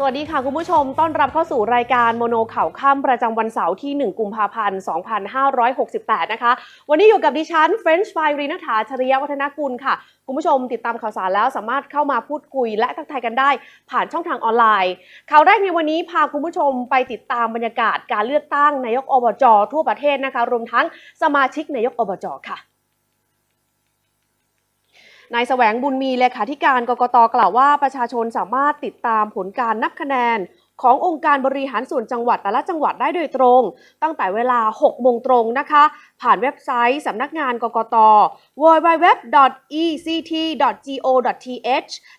สวัสดีค่ะ คุณผู้ชมต้อนรับเข้าสู่รายการโมโนข่าวค่ำประจำวันเสาร์ที่ 1 กุมภาพันธ์ 2568 นะคะ วันนี้อยู่กับดิฉันเฟรนช์ไฟรีนัฐาชริยวัฒนกุลค่ะ คุณผู้ชมติดตามข่าวสารแล้วสามารถเข้ามาพูดคุยและทักทายกันได้ ผ่านช่องทางออนไลน์ ข่าวแรกในวันนี้พาคุณผู้ชมไปติดตามบรรยากาศการเลือกตั้งนายกอบจทั่วประเทศนะคะ รวมทั้งสมาชิกนายกอบจค่ะ นายแสวงบุญมีเลขาธิการกกตกล่าวว่าประชาชนสามารถติดตามผลการนับคะแนน ขององค์การบริหารส่วนจังหวัดแต่ละจังหวัดได้โดยตรง ตั้งแต่เวลา 6 โมงตรงนะคะ ผ่านเว็บไซต์สำนักงานกกต www.ect.go.th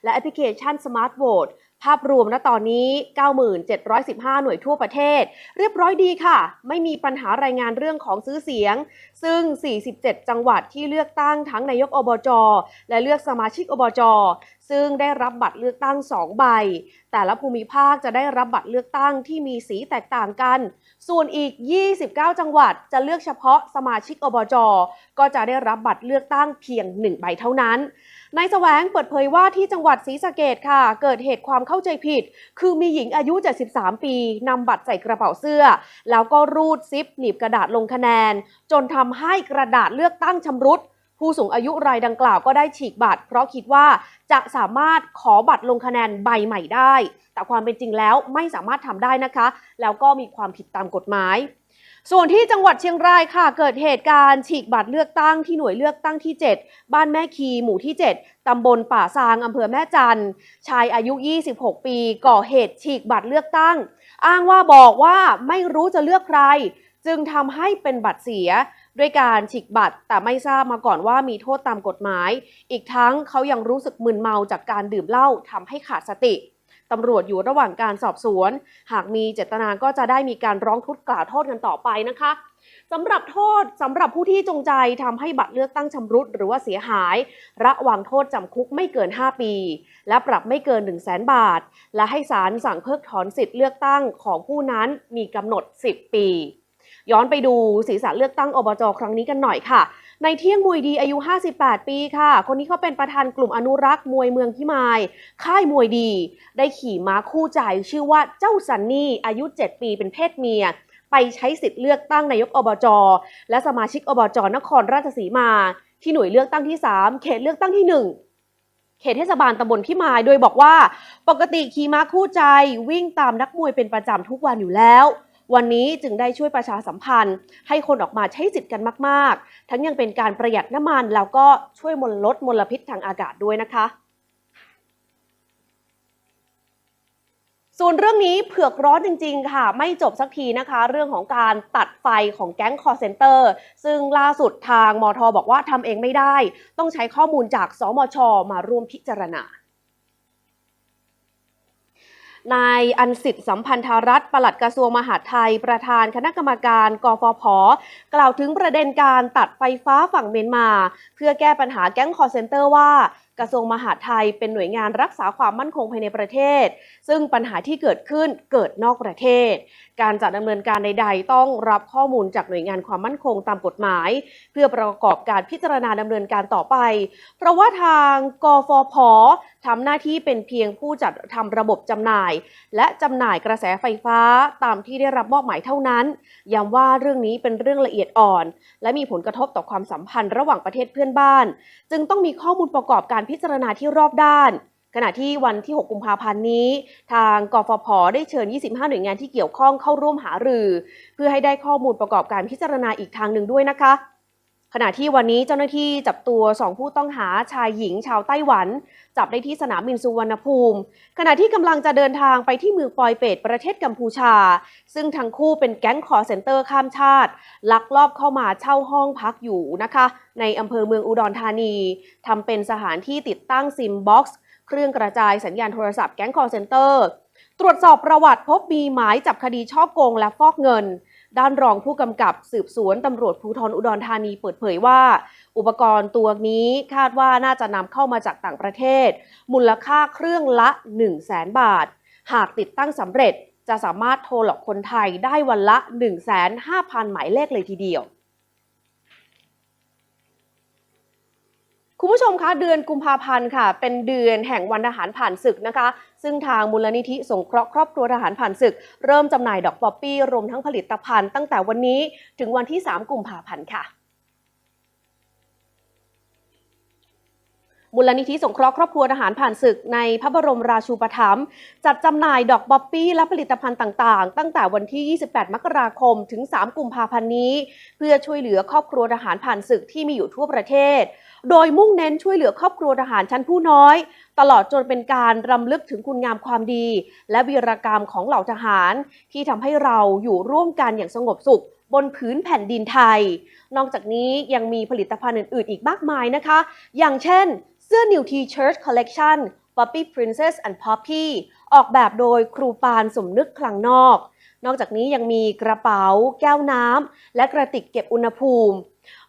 และแอปพลิเคชัน Smart Vote ภาพรวมณตอนนี้ 9715 หน่วยทั่วประเทศ เรียบร้อยดีค่ะ ไม่มีปัญหารายงานเรื่องของซื้อเสียง ซึ่ง 47 จังหวัดที่เลือกตั้งทั้งนายกอบจ และเลือกสมาชิกอบจ ซึ่งได้รับบัตรเลือกตั้ง 2 ใบ แต่ละภูมิภาคจะได้รับบัตรเลือกตั้งที่มีสีแตกต่างกัน ส่วนอีก 29 จังหวัดจะเลือกเฉพาะสมาชิกอบจ ก็จะได้รับบัตรเลือกตั้งเพียง 1 ใบเท่านั้น นายแสวงเปิดเผยว่าที่จังหวัดศรีสะเกดค่ะ เกิดเหตุความเข้าใจผิด คือมีหญิงอายุ 73 ปีนำบัตรใส่กระเป๋าเสื้อ แล้วก็รูดซิปหนีบกระดาษลงคะแนน จนทำให้กระดาษเลือกตั้งชำรุด ผู้สูงอายุรายดังกล่าวก็ได้ฉีกบัตร เพราะคิดว่าจะสามารถขอบัตรลงคะแนนใบใหม่ได้ แต่ความเป็นจริงแล้วไม่สามารถทำได้นะคะ แล้วก็มีความผิดตามกฎหมาย ส่วนที่จังหวัดเชียงรายค่ะ เกิดเหตุการณ์ฉีกบัตรเลือกตั้งที่หน่วยเลือกตั้งที่ 7 บ้านแม่คีหมู่ที่ 7ตำบลป่าซางอำเภอแม่จันชายอายุ 26 ปี ก่อเหตุฉีกบัตรเลือกตั้ง อ้างว่าบอกว่าไม่รู้จะเลือกใคร จึงทำให้เป็นบัตรเสีย ด้วยการฉีกบัตรแต่ไม่ทราบมาก่อนว่ามีโทษตามกฎหมาย อีกทั้งเขายังรู้สึกมึนเมาจากการดื่มเหล้าทำให้ขาดสติตำรวจอยู่ระหว่างการสอบสวน หากมีเจตนาก็จะได้มีการร้องทุกข์กล่าวโทษกันต่อไปนะคะสำหรับโทษสำหรับผู้ที่จงใจทำให้บัตรเลือกตั้งชำรุดหรือว่าเสียหาย ระหว่างโทษจำคุกไม่เกิน 5 ปี และปรับไม่เกิน 1 0 0 0 0แบาท และให้ศาลสั่งเพิกถอนสิทธิ์เลือกตั้งของผู้นั้นมีกำหนด 10 ปี ย้อนไปดูสีสันเลือกตั้งอบจครั้งนี้กันหน่อยค่ะ ในเที่ยงมวยดีอายุ 58 ปีค่ะ คนนี้เขาเป็นประธานกลุ่มอนุรักษ์มวยเมืองพิมาย ค่ายมวยดี ได้ขี่ม้าคู่ใจชื่อว่าเจ้าซันนี่อายุ 7 ปีเป็นเพศเมียไปใช้สิทธิ์เลือกตั้งนายกอบจ และสมาชิกอบจนครราชสีมา ที่หน่วยเลือกตั้งที่ 3 เขตเลือกตั้งที่ 1เขตเทศบาลตำบลพิมาย โดยบอกว่า ปกติขี่ม้าคู่ใจวิ่งตามนักมวยเป็นประจำทุกวันอยู่แล้ว วันนี้จึงได้ช่วยประชาสัมพันธ์ ให้คนออกมาใช้สิทธิ์กันมาก ๆ ทั้งยังเป็นการประหยัดน้ำมันแล้วก็ช่วยมลลดมลพิษทางอากาศด้วยนะคะส่วนเรื่องนี้เผือกร้อนจริง ๆ ค่ะ ไม่จบสักทีนะคะ เรื่องของการตัดไฟของแก๊งคอร์เซนเตอร์ซึ่งล่าสุดทางมทบอกว่าทำเองไม่ได้ ต้องใช้ข้อมูลจากสมชมาร่วมพิจารณา นายอันสิทธิสัมพันธรัฐปลัดกระทรวงมหาดไทย ประธานคณะกรรมการกฟผ กล่าวถึงประเด็นการตัดไฟฟ้าฝั่งเมียนมา เพื่อแก้ปัญหาแก๊งคอร์เซนเตอร์ว่ากระทรวงมหาดไทยเป็นหน่วยงานรักษาความมั่นคงภายในประเทศ ซึ่งปัญหาที่เกิดขึ้นเกิดนอกประเทศ การจัดดำเนินการใดๆ ต้องรับข้อมูลจากหน่วยงานความมั่นคงตามกฎหมาย เพื่อประกอบการพิจารณาดำเนินการต่อไป เพราะว่าทางกฟผทำหน้าที่เป็นเพียงผู้จัดทำระบบจำหน่าย และจำหน่ายกระแสไฟฟ้าตามที่ได้รับมอบหมายเท่านั้นย้ำว่าเรื่องนี้เป็นเรื่องละเอียดอ่อน และมีผลกระทบต่อความสัมพันธ์ระหว่างประเทศเพื่อนบ้าน จึงต้องมีข้อมูลประกอบการพิจารณาที่รอบด้าน ขณะที่วันที่ 6 กุมภาพันธ์นี้ ทางกฟผ ได้เชิญ 25 หน่วยงานที่เกี่ยวข้องเข้าร่วมหารือ เพื่อให้ได้ข้อมูลประกอบการพิจารณาอีกทางหนึ่งด้วยนะคะ ขณะที่วันนี้เจ้าหน้าที่จับตัว 2 ผู้ต้องหาชายหญิงชาวไต้หวัน จับได้ที่สนามบินสุวรรณภูมิ ขณะที่กำลังจะเดินทางไปที่เมืองปอยเปตประเทศกัมพูชา ซึ่งทั้งคู่เป็นแก๊งคอเซ็นเตอร์ข้ามชาติ ลักลอบเข้ามาเช่าห้องพักอยู่นะคะ ในอำเภอเมืองอุดรธานีทำเป็นสถานที่ติดตั้งซิมบ็อกซ์ เครื่องกระจายสัญญาณโทรศัพท์แก๊งคอร์เซนเตอร์ตรวจสอบประวัติพบมีหมายจับคดีช่อโกงและฟอกเงิน ด้านรองผู้กำกับสืบสวนตำรวจภูธรอุดรธานีเปิดเผยว่า อุปกรณ์ตัวนี้คาดว่าน่าจะนำเข้ามาจากต่างประเทศ มูลค่าเครื่องละ 1 0 0 0 0แสนบาท หากติดตั้งสำเร็จจะสามารถโทรหลอกคนไทยได้วันละ 1 5 0 0 0หมายเลขเลยทีเดียว คุณผู้ชมคะเดือนกุมภาพันธ์ค่ะ เป็นเดือนแห่งวันทหารผ่านศึกนะคะ ซึ่งทางมูลนิธิสงเคราะห์ครอบครัวทหารผ่านศึก เริ่มจำหน่ายดอกป๊อปปี้รวมทั้งผลิตภัณฑ์ตั้งแต่วันนี้ถึงวันที่ 3 กุมภาพันธ์ค่ะ มูลนิธิสงเคราะห์ครอบครัวทหารผ่านศึกในพระบรมราชูปถัมภ์จัดจำหน่ายดอกบ๊อบปี้และผลิตภัณฑ์ต่างๆ ตั้งแต่วันที่ 28 มกราคม ถึง 3 กุมภาพันธ์นี้ เพื่อช่วยเหลือครอบครัวทหารผ่านศึกที่มีอยู่ทั่วประเทศ โดยมุ่งเน้นช่วยเหลือครอบครัวทหารชั้นผู้น้อย ตลอดจนเป็นการรำลึกถึงคุณงามความดี และวีรกรรมของเหล่าทหาร ที่ทำให้เราอยู่ร่วมกันอย่างสงบสุขบนผืนแผ่นดินไทย นอกจากนี้ยังมีผลิตภัณฑ์อื่นๆ อีกมากมายนะคะ อย่างเช่น เสื้อ New T Church Collection Poppy Princess and Poppy ออกแบบโดยครูปานสมนึกคลังนอก นอกจากนี้ยังมีกระเป๋า แก้วน้ำ และกระติกเก็บอุณหภูมิ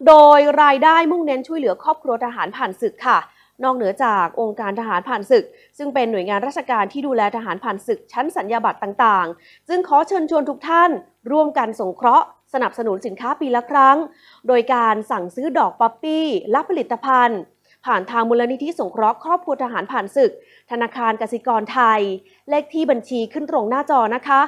โดยรายได้มุ่งเน้นช่วยเหลือครอบครัวทหารผ่านศึกค่ะ นอกเหนือจากองค์การทหารผ่านศึก ซึ่งเป็นหน่วยงานราชการที่ดูแลทหารผ่านศึกชั้นสัญญาบัตรต่างๆ จึงขอเชิญชวนทุกท่าน ร่วมกันสงเคราะห์สนับสนุนสินค้าปีละครั้ง โดยการสั่งซื้อดอกป๊อปปี้และผลิตภัณฑ์ ผ่านทางมูลนิธิสงเคราะห์ครอบครัวทหารผ่านศึก ธนาคารกสิกรไทย เลขที่บัญชีขึ้นตรงหน้าจอนะคะ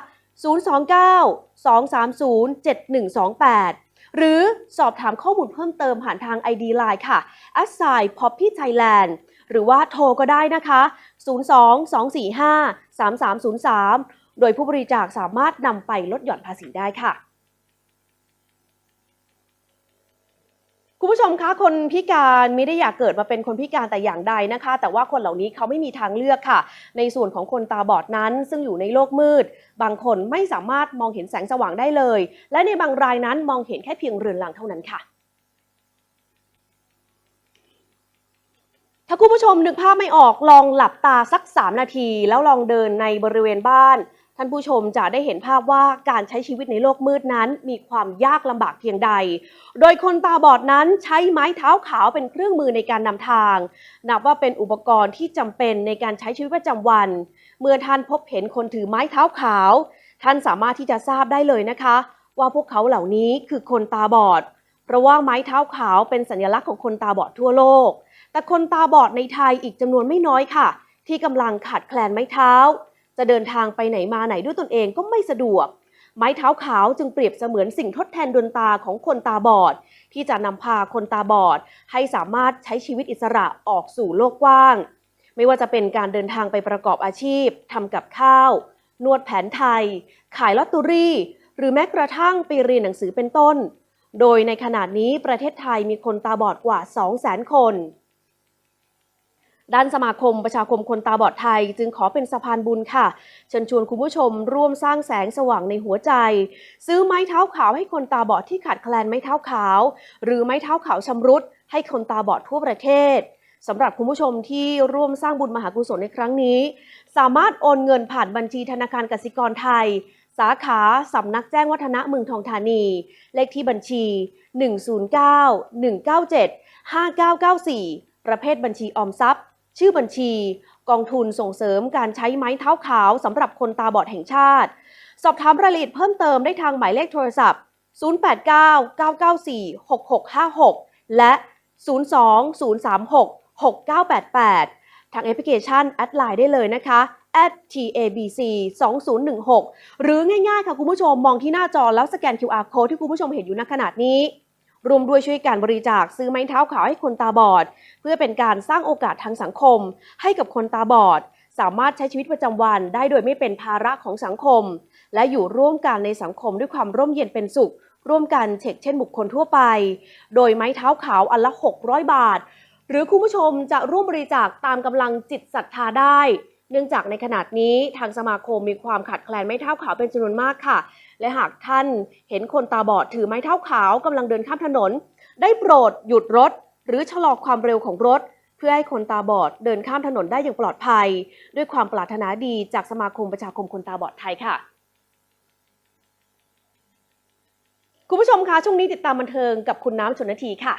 029 230 7128 หรือสอบถามข้อมูลเพิ่มเติมผ่านทาง ID Line ค่ะ a s s i Poppy Thailand หรือว่าโทรก็ได้นะคะ 02 245 3303 โดยผู้บริจาคสามารถนำไปลดหย่อนภาษีได้ค่ะ คุณผู้ชมคะคนพิการไม่ได้อยากเกิดมาเป็นคนพิการแต่อย่างใดนะคะ แต่ว่าคนเหล่านี้เขาไม่มีทางเลือกค่ะ ในส่วนของคนตาบอดนั้นซึ่งอยู่ในโลกมืด บางคนไม่สามารถมองเห็นแสงสว่างได้เลย และในบางรายนั้นมองเห็นแค่เพียงเรือนรางเท่านั้นค่ะถ้าคุณผู้ชมนึกภาพไม่ออกลองหลับตาสัก 3 นาที แล้วลองเดินในบริเวณบ้าน ท่านผู้ชมจะได้เห็นภาพว่าการใช้ชีวิตในโลกมืดนั้น มีความยากลำบากเพียงใด โดยคนตาบอดนั้นใช้ไม้เท้าขาวเป็นเครื่องมือในการนำทาง นับว่าเป็นอุปกรณ์ที่จำเป็นในการใช้ชีวิตประจำวัน เมื่อท่านพบเห็นคนถือไม้เท้าขาว ท่านสามารถที่จะทราบได้เลยนะคะ ว่าพวกเขาเหล่านี้คือคนตาบอด เพราะว่าไม้เท้าขาวเป็นสัญลักษณ์ของคนตาบอดทั่วโลก แต่คนตาบอดในไทยอีกจำนวนไม่น้อยค่ะ ที่กำลังขาดแคลนไม้เท้า จะเดินทางไปไหนมาไหนด้วยตนเองก็ไม่สะดวก ไม้เท้าขาวจึงเปรียบเสมือนสิ่งทดแทนดวงตาของคนตาบอด ที่จะนำพาคนตาบอด ให้สามารถใช้ชีวิตอิสระออกสู่โลกกว้าง ไม่ว่าจะเป็นการเดินทางไปประกอบอาชีพทำกับข้าว นวดแผนไทย ขายลอตเตอรี่ หรือแม้กระทั่งไปเรียนหนังสือเป็นต้น โดยในขณะนี้ประเทศไทยมีคนตาบอดกว่า 200,000 คน ด้านสมาคมประชาคมคนตาบอดไทย จึงขอเป็นสะพานบุญค่ะ เชิญชวนคุณผู้ชมร่วมสร้างแสงสว่างในหัวใจ ซื้อไม้เท้าขาวให้คนตาบอดที่ขาดแคลนไม้เท้าขาว หรือไม้เท้าขาวชำรุด ให้คนตาบอดทั่วประเทศสำหรับคุณผู้ชมที่ร่วมสร้างบุญมหากุศลในครั้งนี้ สามารถโอนเงินผ่านบัญชีธนาคารกสิกรไทย สาขาสำนักแจ้งวัฒนะเมืองทองธานี เลขที่บัญชี 109 197 5994 ประเภทบัญชีออมทรัพย์ ชื่อบัญชี กองทุนส่งเสริมการใช้ไม้เท้าขาวสำหรับคนตาบอดแห่งชาติ สอบถามรายละเอียดเพิ่มเติมได้ทางหมายเลขโทรศัพท์ 089 994 6656 และ 02036 6988 ทางแอปพลิเคชันแอดไลน์ได้เลยนะคะ @tabc 2016 หรือง่ายๆ ค่ะคุณผู้ชมมองที่หน้าจอแล้วสแกน QR code ที่คุณผู้ชมเห็นอยู่ณขณะนี้ รวมด้วยช่วยการบริจาคซื้อไม้เท้าขาวให้คนตาบอด เพื่อเป็นการสร้างโอกาสทางสังคม ให้กับคนตาบอด สามารถใช้ชีวิตประจำวันได้โดยไม่เป็นภาระของสังคม และอยู่ร่วมกันในสังคมด้วยความร่มเย็นเป็นสุข ร่วมกันเช็คเช่นบุคคลทั่วไป โดยไม้เท้าขาวอันละ 600 บาท หรือคุณผู้ชมจะร่วมบริจาคตามกำลังจิตศรัทธาได้ เนื่องจากในขณะนี้ทางสมาคมมีความขาดแคลนไม้เท้าขาวเป็นจำนวนมากค่ะ และหากท่านเห็นคนตาบอดถือไม้เท้าขาวกำลังเดินข้ามถนน ได้โปรดหยุดรถ หรือชะลอความเร็วของรถ เพื่อให้คนตาบอดเดินข้ามถนนได้อย่างปลอดภัย ด้วยความปรารถนาดีจากสมาคมประชาคมคนตาบอดไทยค่ะคุณผู้ชมคะช่วงนี้ติดตามบันเทิงกับคุณน้ำชนนาทีค่ะ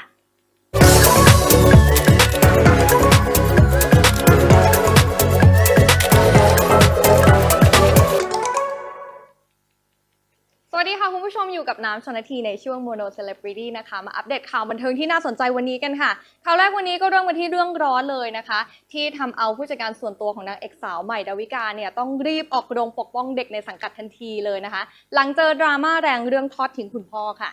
ดีค่ะ คุณผู้ชมอยู่กับน้ำชนทีในช่วง Mono Celebrity นะคะ มาอัปเดตข่าวบันเทิงที่น่าสนใจวันนี้กันค่ะ ข่าวแรกวันนี้ก็เริ่มกันที่เรื่องร้อนเลยนะคะ ที่ทำเอาผู้จัดการส่วนตัวของนางเอกสาวใหม่ดาวิกาเนี่ยต้องรีบออกโรงปกป้องเด็กในสังกัดทันทีเลยนะคะ หลังเจอดราม่าแรงเรื่องทอดทิ้งคุณพ่อค่ะ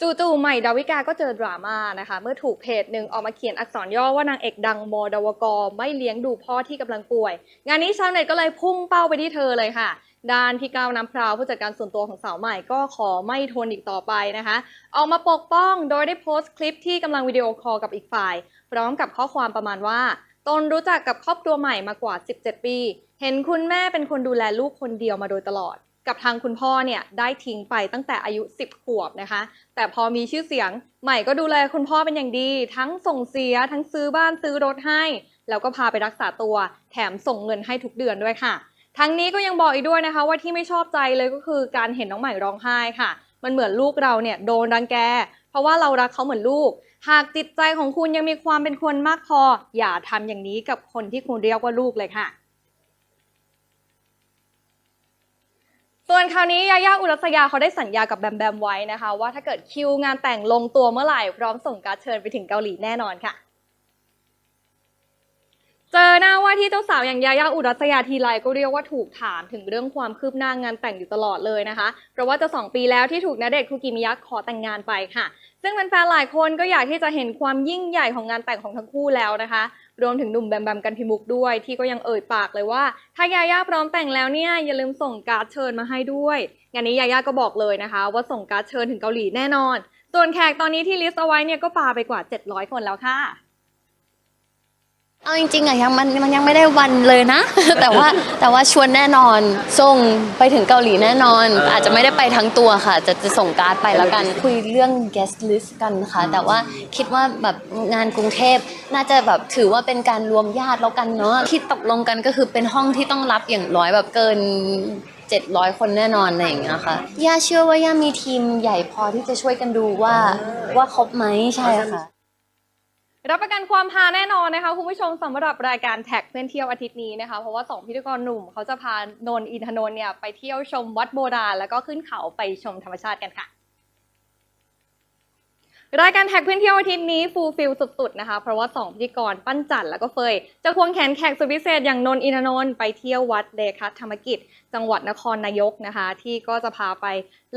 จู่ๆใหม่ดาวิกาก็เจอดราม่านะคะ เมื่อถูกเพจหนึ่งออกมาเขียนอักษรย่อว่านางเอกดังโมดาวกรไม่เลี้ยงดูพ่อที่กำลังป่วย งานนี้ชาวเน็ตก็เลยพุ่งเป้าไปที่เธอเลยค่ะ ด้านที่ก้าวน้ำพราวผู้จัดการส่วนตัวของสาวใหม่ก็ขอไม่ทนอีกต่อไปนะคะ ออกมาปกป้องโดยได้โพสต์คลิปที่กำลังวิดีโอคอลกับอีกฝ่าย พร้อมกับข้อความประมาณว่า ตนรู้จักกับครอบครัวใหม่มากว่า 17 ปี เห็นคุณแม่เป็นคนดูแลลูกคนเดียวมาโดยตลอด กับทางคุณพ่อเนี่ยได้ทิ้งไปตั้งแต่อายุ 10 ขวบนะคะ แต่พอมีชื่อเสียงใหม่ก็ดูแลคุณพ่อเป็นอย่างดี ทั้งส่งเสียทั้งซื้อบ้านซื้อรถให้ แล้วก็พาไปรักษาตัว แถมส่งเงินให้ทุกเดือนด้วยค่ะ ทั้งนี้ก็ยังบอกอีกด้วยนะคะว่าที่ไม่ชอบใจเลยก็คือการเห็นน้องใหม่ร้องไห้ค่ะ มันเหมือนลูกเราเนี่ยโดนรังแก เพราะว่าเรารักเขาเหมือนลูก หากจิตใจของคุณยังมีความเป็นคนมากพอ อย่าทำอย่างนี้กับคนที่คุณเรียกว่าลูกเลยค่ะส่วนคราวนี้ยาย่าอุรัสยาเขาได้สัญญากับแบมแบมไว้นะคะ ว่าถ้าเกิดคิวงานแต่งลงตัวเมื่อไหร่ พร้อมส่งการ์ดเชิญไปถึงเกาหลีแน่นอนค่ะ เจอหน้าว่าที่เจ้าสาวอย่างยาย่าอุรัสยาทีไรก็เรียกว่าถูกถามถึงเรื่องความคืบหน้างานแต่งอยู่ตลอดเลยนะคะ เพราะว่าจะสองปีแล้วที่ถูกณเดชน์คุกิมิยะขอแต่งงานไปค่ะ ซึ่งแฟนๆหลายคนก็อยากที่จะเห็นความยิ่งใหญ่ของงานแต่งของทั้งคู่แล้วนะคะ รวมถึงหนุ่มแบมแบมกันพิมุกด้วย ที่ก็ยังเอ่ยปากเลยว่า ถ้ายาย่าพร้อมแต่งแล้วเนี่ยอย่าลืมส่งการ์ดเชิญมาให้ด้วยงานนี้ยาย่าก็บอกเลยนะคะ ว่าส่งการ์ดเชิญถึงเกาหลีแน่นอน ส่วนแขกตอนนี้ที่ลิสต์เอาไว้เนี่ยก็ปาไปกว่า 700 คนแล้วค่ะ เอาจริงๆอะยังมันมันยังไม่ได้วันเลยนะ แต่ว่าแต่ว่าชวนแน่นอนส่งไปถึงเกาหลีแน่นอน อาจจะไม่ได้ไปทั้งตัวค่ะ จะจะส่งการ์ดไปแล้วกัน คุยเรื่อง guest list กันค่ะ แต่ว่าคิดว่าแบบงานกรุงเทพน่าจะแบบถือว่าเป็นการรวมญาติแล้วกันเนาะที่ตกลงกันก็คือเป็นห้องที่ต้องรับอย่างร้อยแบบเกิน700 คนแน่นอนอะไรอย่างเงี้ยค่ะ ย่าเชื่อว่าย่ามีทีมใหญ่พอที่จะช่วยกันดูว่าว่าครบไหมใช่ค่ะ รับประกันความฮาแน่นอนนะคะคุณผู้ชมสำหรับรายการแท็กเพื่อนเที่ยวอาทิตย์นี้นะคะเพราะว่าสองพิธีกรหนุ่มเขาจะพานนอินทนนท์เนี่ยไปเที่ยวชมวัดโบราณ แล้วก็ขึ้นเขาไปชมธรรมชาติกันค่ะ รายการแท็กเพื่อนเที่ยวอาทิตย์นี้ฟูลฟิลสุดๆนะคะเพราะว่าสองพิธีกรปั้นจันแล้วก็เฟย จะควงแขนแขกสุดพิเศษอย่างนนอินทนนท์ไปเที่ยววัดเดคัตธรรมกิจ จังหวัดนครนายกนะคะ ที่ก็จะพาไป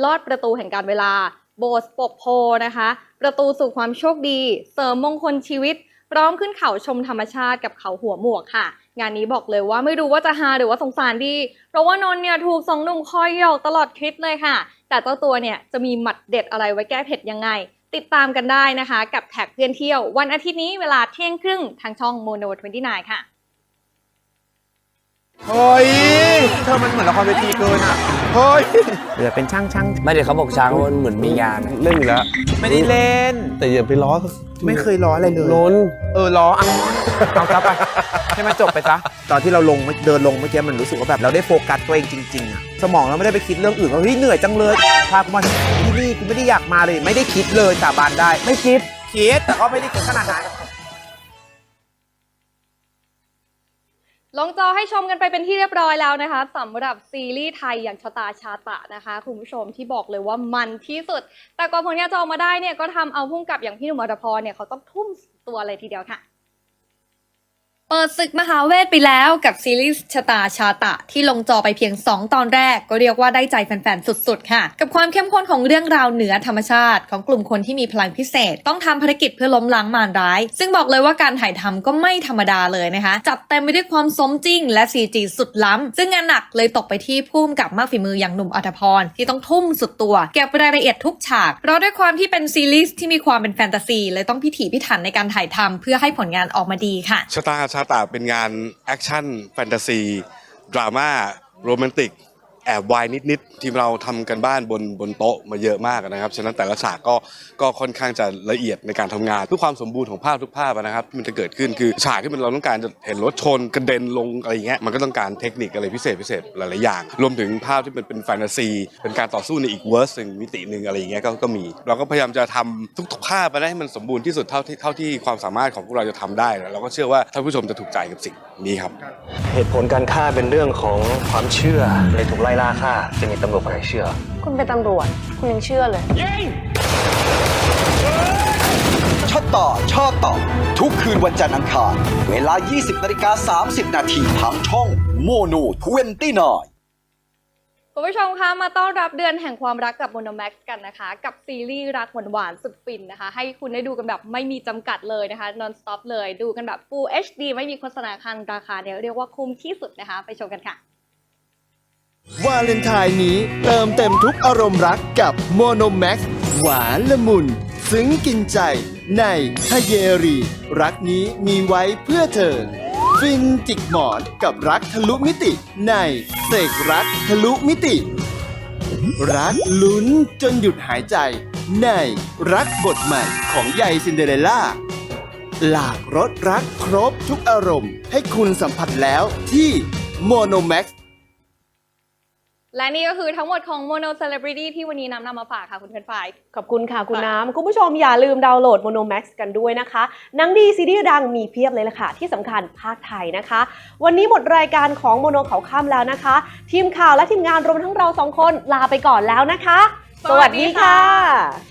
ลอดประตูแห่งการเวลา โบสถ์ปกโพนะคะ ประตูสู่ความโชคดี เสริมมงคลชีวิต พร้อมขึ้นเขาชมธรรมชาติกับเขาหัวหมวกค่ะ งานนี้บอกเลยว่าไม่รู้ว่าจะฮาหรือว่าสงสารดี เพราะว่านนท์เนี่ยถูกสองหนุ่มคอยหยอกตลอดคลิปเลยค่ะ แต่เจ้าตัวเนี่ยจะมีหมัดเด็ดอะไรไว้แก้เผ็ดยังไง ติดตามกันได้นะคะ กับแท็กเพื่อนเที่ยว วันอาทิตย์นี้เวลาเที่ยงครึ่งทางช่อง Mono 29ค่ะ เฮ้ย เธอมันเหมือนละครเวทีเกินอะ เฮ้ยเหลือเป็นช่างช่างไม่เดี๋ยวเขาบอกช้างมันเหมือนมีงานอะเล่นอยู่แล้วไม่ได้เล่น แต่อย่าไปล้อไม่เคยล้ออะไรเลยนนท์เออล้อเอาเอาซะไปให้มันจบไปซะตอนที่เราลงเดินลงเมื่อกี้มันรู้สึกว่าแบบเราได้โฟกัสตัวเองจริงๆอะสมองเราไม่ได้ไปคิดเรื่องอื่นว่าเฮ้ยเหนื่อยจังเลยพากูมาที่นี่กูไม่ได้อยากมาเลย ไม่ได้คิดเลยสาบานได้ ไม่คิดคิดแต่ก็ไม่ได้คิดขนาดนั้น ลงจอให้ชมกันไปเป็นที่เรียบร้อยแล้วนะคะสำหรับซีรีส์ไทยอย่างชะตาชาตะนะคะ คุณผู้ชมที่บอกเลยว่ามันที่สุด แต่ก่อนผลงานจะออกมาได้เนี่ยก็ทำเอาพุ่งกับอย่างพี่หนุ่มอัตพรเนี่ยเขาต้องทุ่มตัวเลยทีเดียวค่ะ เปิดศึกมหาเวทไปแล้วกับซีรีส์ชะตาชาตะที่ลงจอไปเพียง 2 ตอนแรกก็เรียกว่าได้ใจแฟนๆ สุดๆ ค่ะ กับความเข้มข้นของเรื่องราวเหนือธรรมชาติของกลุ่มคนที่มีพลังพิเศษ ต้องทำภารกิจเพื่อล้มล้างมารร้าย ซึ่งบอกเลยว่าการถ่ายทำก็ไม่ธรรมดาเลยนะคะ จัดเต็มไปด้วยความสมจริง และ CG สุดล้ำซึ่งงานหนักเลยตกไปที่ผู้กำกับมากฝีมืออย่างหนุ่มอัธพรที่ต้องทุ่มสุดตัวเก็บรายละเอียดทุกฉากเพราะด้วยความที่เป็นซีรีส์ที่มีความเป็นแฟนตาซีเลยต้องพิถีพิถันในการถ่ายทำเพื่อให้ผลงานออกมาดีค่ะชะตาชาตาเป็นงานแอคชั่น แฟนตาซี ดราม่า โรแมนติก แอบวายนิดๆทีมเราทำกันบ้านบนบนโต๊ะมาเยอะมากนะครับฉะนั้นแต่ละฉากก็ก็ค่อนข้างจะละเอียดในการทำงานเพื่อความสมบูรณ์ของภาพทุกภาพนะครับมันจะเกิดขึ้นคือฉากที่มันเราต้องการจะเห็นรถชนกระเด็นลงอะไรเงี้ยมันก็ต้องการเทคนิคอะไรพิเศษพิเศษหลายๆอย่าง รวมถึงภาพที่มันเป็นแฟนตาซี เป็นการต่อสู้ในอีกเวอร์สหนึ่งมิติหนึ่งอะไรเงี้ยก็ก็มี เราก็พยายามจะทำทุกๆภาพได้ให้มันสมบูรณ์ที่สุดเท่าที่เท่าที่ความสามารถของพวกเราจะทำได้แล้วเราก็เชื่อว่าท่านผู้ชมจะถูกใจกับสิ่งนี้ครับ เหตุผลการฆ่าเป็นเรื่องของความเชื่อในถูกไล่ล่ล่าฆ่าจะมีตำรวจคนไหนเชื่อ คุณเป็นตำรวจ คุณยังเชื่อเลยช็อตต่อช่อต่อ ทุกคืนวันจันทร์อังคาร เวลา 20นาฬิกา30 นาทีทางช่องโมโน29คุณผู้ชมคะมาต้อนรับเดือนแห่งความรักกับ Monomax กันนะคะ กับซีรีส์รักหวานๆสุดฟินนะคะ ให้คุณได้ดูกันแบบไม่มีจำกัดเลยนะคะ non stop เลย ดูกันแบบ full HD ไม่มีโฆษณาคันราคาเนี่ยเรียกว่าคุ้มที่สุดนะคะ ไปชมกันค่ะ วาเลนไทน์นี้เติมเต็มทุกอารมณ์รักกับโมโนแม็กหวานละมุน ซึ้งกินใจ ในทะเยรี รักนี้มีไว้เพื่อเธอ ฟินจิกหมอนกับรักทะลุมิติ ในเสกรักทะลุมิติ รักลุ้นจนหยุดหายใจ ในรักบทใหม่ของยายซินเดอเรลล่า หลากรสรักครบทุกอารมณ์ ให้คุณสัมผัสแล้วที่โมโนแม็ก และนี่ก็คือทั้งหมดของ Mono Celebrity ที่วันนี้นำนำมาฝากค่ะ คุณเพื่อนฝ่าย ขอบคุณค่ะคุณน้ำ คุณผู้ชมอย่าลืมดาวน์โหลด Monomax กันด้วยนะคะหนังดีซีรีส์ดังมีเพียบเลยล่ะค่ะ ที่สำคัญภาคไทยนะคะ วันนี้หมดรายการของโมโนเขาข้ามแล้วนะคะ ทีมข่าวและทีมงานรวมทั้งเราสองคนลาไปก่อนแล้วนะคะ สวัสดีค่ะสวัสดีค่ะ